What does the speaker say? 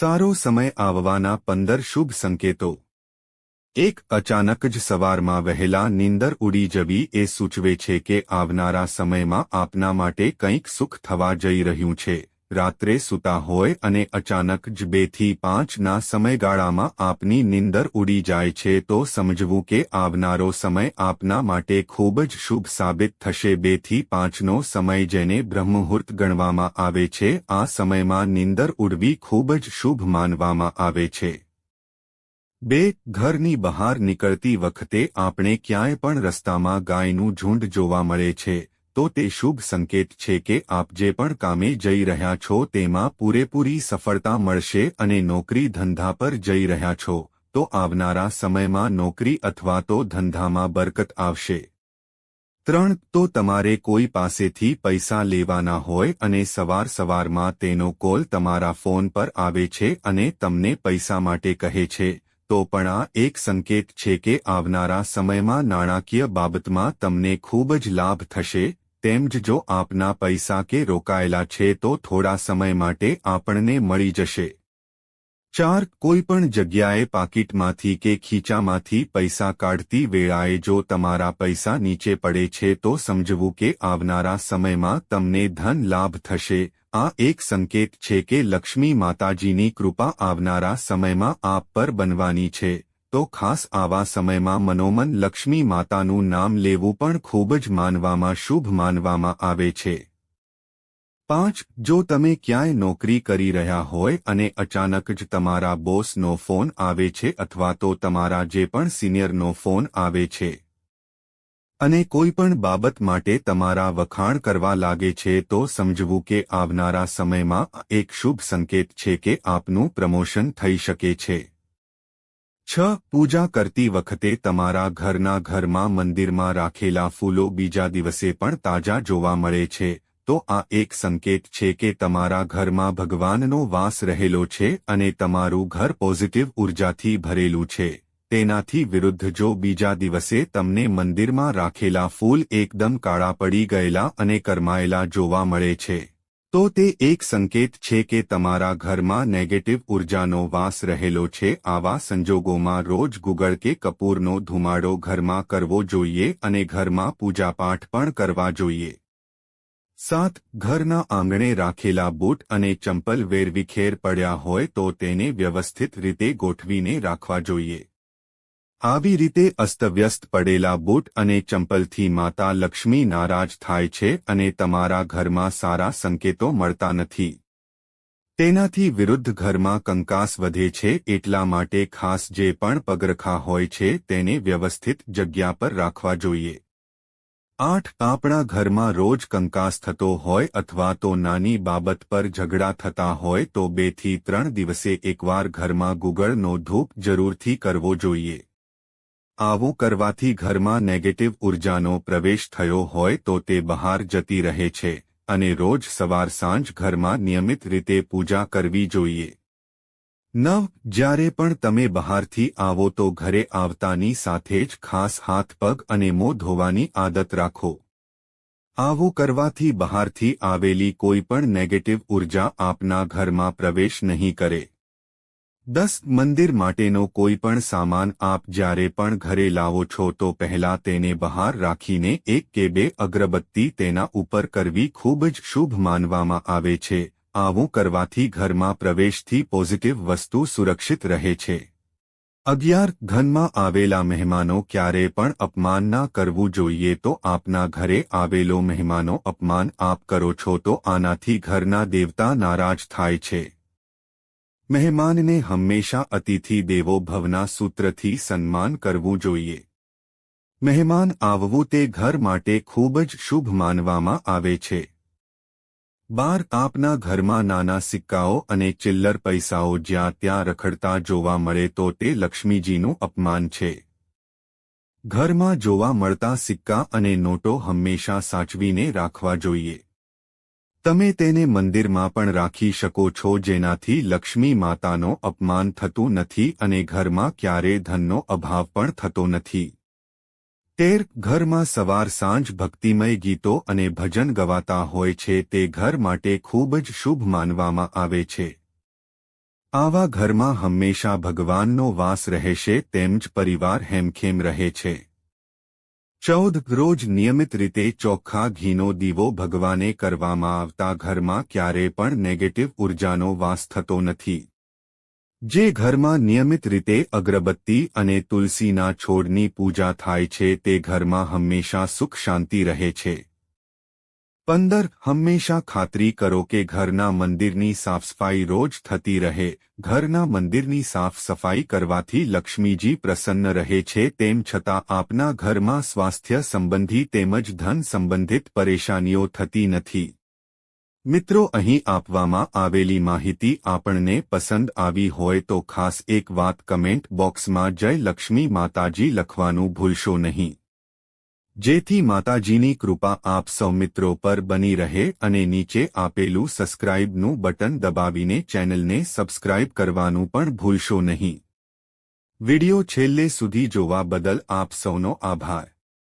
સારો સમય આવવાના પંદર શુભ સંકેતો. એક, અચાનક જ સવારમાં વહેલા નીંદર ઉડી જવી એ સૂચવે છે કે આવનારા સમયમાં આપના માટે કંઈક સુખ થવા જઈ રહ્યું છે. રાત્રે સૂતા હોય અને અચાનક જ બેથી પાંચના સમયગાળામાં આપની નિંદર ઉડી જાય છે તો સમજવું કે આવનારો સમય આપના માટે ખૂબ જ શુભ સાબિત થશે. બેથી પાંચનો સમય જેને બ્રહ્મહૂર્ત ગણવામાં આવે છે, આ સમયમાં નિંદર ઉડવી ખૂબ જ શુભ માનવામાં આવે છે. બે, ઘરની બહાર નીકળતી વખતે આપણે ક્યાંય પણ રસ્તામાં ગાયનું ઝુંડ જોવા મળે છે. તો તે શુભ સંકેત છે કે આપ જે પણ કામે જઈ રહ્યા છો તેમાં પૂરેપૂરી સફળતા મળશે અને નોકરી ધંધા પર જઈ રહ્યા છો, તો આવનારા સમયમાં નોકરી અથવા તો ધંધામાં બરકત આવશે. ત્રણ, તો તમારે કોઈ પાસેથી પૈસા લેવાના હોય અને સવાર સવારમાં તેનો કોલ તમારા ફોન પર આવે છે અને તમને પૈસા માટે કહે છે, તો પણ આ એક સંકેત છે કે આવનારા સમયમાં નાણાકીય બાબતમાં તમને ખૂબ જ લાભ થશે તેમ જ જો આપના પૈસા કે રોકાયેલા છે તો થોડા સમય માટે આપણને મળી જશે. ચાર, કોઈપણ જગ્યાએ પાકીટમાંથી કે ખીચામાંથી પૈસા કાઢતી વેળાએ જો તમારા પૈસા નીચે પડે છે તો સમજવું કે આવનારા સમયમાં તમને ધન લાભ થશે. આ એક સંકેત છે કે લક્ષ્મી માતાજીની કૃપા આવનારા સમયમાં આપ પર બનવાની છે. તો ખાસ આવા સમયમાં મનોમન લક્ષ્મી માતાનું નામ લેવું પણ ખૂબ જ માનવામાં શુભ માનવામાં આવે છે. પાંચ, જો તમે ક્યાંય નોકરી કરી રહ્યા હોય અને અચાનક જ તમારા બોસનો ફોન આવે છે અથવા તો તમારા જે પણ સિનિયરનો ફોન આવે છે અને કોઈ પણ બાબત માટે તમારા વખાણ કરવા લાગે છે તો સમજવું કે આવનારા સમયમાં એક શુભ સંકેત છે કે આપનું પ્રમોશન થઈ શકે છે. છ પૂજા કરતી વખતે તમારા ઘરના ઘરમાં મંદિરમાં રાખેલા ફૂલો બીજા દિવસે પણ તાજા જોવા મળે છે. તો આ એક સંકેત છે કે તમારા ઘરમાં ભગવાનનો વાસ રહેલો છે અને તમારું ઘર પોઝિટિવ ઉર્જાથી ભરેલું છે. તેનાથી વિરુદ્ધ જો બીજા દિવસે તમને મંદિરમાં રાખેલા ફૂલ એકદમ કાળા પડી ગયેલા અને કરમાયેલા જોવા મળે છે. તો તે એક સંકેત છે કે તમારા ઘરમાં નેગેટિવ ઉર્જાનો વાસ રહેલો છે. આવા સંજોગોમાં રોજ ગુગળ કે કપૂરનો ધુમાડો ઘરમાં કરવો જોઈએ અને ઘરમાં પૂજાપાઠ પણ કરવા જોઈએ. સાત, ઘરના આંગણે રાખેલા બૂટ અને ચંપલ વેરવિખેર પડ્યા હોય તો તેને વ્યવસ્થિત રીતે ગોઠવીને રાખવા જોઈએ. આવી રીતે અસ્તવ્યસ્ત પડેલા બૂટ અને ચંપલથી માતા લક્ષ્મી નારાજ થાય છે અને તમારા ઘરમાં સારા સંકેતો મળતા નથી. તેનાથી વિરુદ્ધ ઘરમાં કંકાસ વધે છે એટલા માટે ખાસ જે પણ પગરખા હોય છે તેને વ્યવસ્થિત જગ્યા પર રાખવા જોઈએ. આઠ, આપણા ઘરમાં રોજ કંકાસ થતો હોય અથવા તો નાની બાબત પર ઝઘડા થતા હોય તો બેથી ત્રણ દિવસે એકવાર ઘરમાં ગુગળનો ધૂપ જરૂરથી કરવો જોઈએ. આવું કરવાથી ઘરમાં નેગેટિવ ઉર્જાનો પ્રવેશ થયો હોય તો તે બહાર જતી રહે છે અને રોજ સવાર સાંજ ઘરમાં નિયમિત રીતે પૂજા કરવી જોઈએ. નવ જ્યારે પણ તમે બહારથી આવો તો ઘરે આવતાની સાથે જ ખાસ હાથ, પગ અને મોં ધોવાની આદત રાખો. આવું કરવાથી બહારથી આવેલી કોઈ પણ નેગેટિવ ઊર્જા આપના ઘરમાં પ્રવેશ નહીં કરે. દસ મંદિર માટેનો કોઈ પણ સામાન આપ જ્યારે પણ ઘરે લાવો છો તો પહેલા તેને બહાર રાખીને એક કે બે અગરબત્તી તેના ઉપર કરવી ખૂબ જ શુભ માનવામાં આવે છે. આવું કરવાથી ઘરમાં પ્રવેશથી પોઝિટિવ વસ્તુ સુરક્ષિત રહે છે. અગિયાર ધનમાં આવેલા મહેમાનો ક્યારે પણ અપમાન ના કરવું જોઈએ તો આપના ઘરે આવેલો મહેમાનો અપમાન આપ કરો છો તો આનાથી ઘરના દેવતા નારાજ થાય છે. મહેમાનને હંમેશા અતિથિ દેવો ભવના સૂત્રથી સન્માન કરવું જોઈએ. મહેમાન આવવું તે ઘર માટે ખૂબ જ શુભ માનવામાં આવે છે. બાર આપના ઘરમાં નાના સિક્કાઓ અને ચિલ્લર પૈસાઓ જ્યાં ત્યાં રખડતા જોવા મળે તો તે લક્ષ્મીજીનું અપમાન છે. ઘરમાં જોવા મળતા સિક્કા અને નોટો હંમેશા સાચવીને રાખવા જોઈએ. તમે તેને મંદિરમાં પણ રાખી શકો છો જેનાથી લક્ષ્મી માતાનો અપમાન થતું નથી અને ઘરમાં ક્યારે ધનનો અભાવ પણ થતો નથી. તેર, ઘરમાં સવાર સાંજ ભક્તિમય ગીતો અને ભજન ગવાતા હોય છે તે ઘર માટે ખૂબ જ શુભ માનવામાં આવે છે. આવા ઘરમાં હંમેશા ભગવાનનો વાસ રહેશે તેમજ પરિવાર હેમખેમ રહે છે. ચૌદ રોજ નિયમિત રીતે ચોખ્ખા ઘીનો દીવો ભગવાને કરવામાં આવતા ઘરમાં ક્યારે પણ નેગેટિવ ઉર્જાનો વાસ થતો નથી. જે ઘરમાં નિયમિત રીતે અગરબત્તી અને તુલસીના છોડની પૂજા થાય છે તે ઘરમાં હંમેશા સુખ શાંતિ રહે છે. પંદર, હંમેશા ખાતરી કરો કે ઘરના મંદિરની સાફસફાઈ રોજ થતી રહે. ઘરના મંદિરની સાફ સફાઈ કરવાથી લક્ષ્મીજી પ્રસન્ન રહે છે, તેમ છતાં આપના ઘરમાં સ્વાસ્થ્ય સંબંધી તેમજ ધન સંબંધિત પરેશાનીઓ થતી નથી. મિત્રો, અહીં આપવામાં આવેલી માહિતી આપણને પસંદ આવી હોય તો ખાસ એક વાત કમેન્ટ બોક્સમાં જય લક્ષ્મી માતાજી લખવાનું ભૂલશો નહીં. જેથી માતાજીની કૃપા આપ સૌ મિત્રો પર બની રહે અને નીચે આપેલું સબસ્ક્રાઇબનું બટન દબાવીને ચેનલને સબસ્ક્રાઇબ કરવાનું પણ ભૂલશો નહીં. વિડિયો છેલ્લે સુધી જોવા બદલ આપ સૌનો આભાર.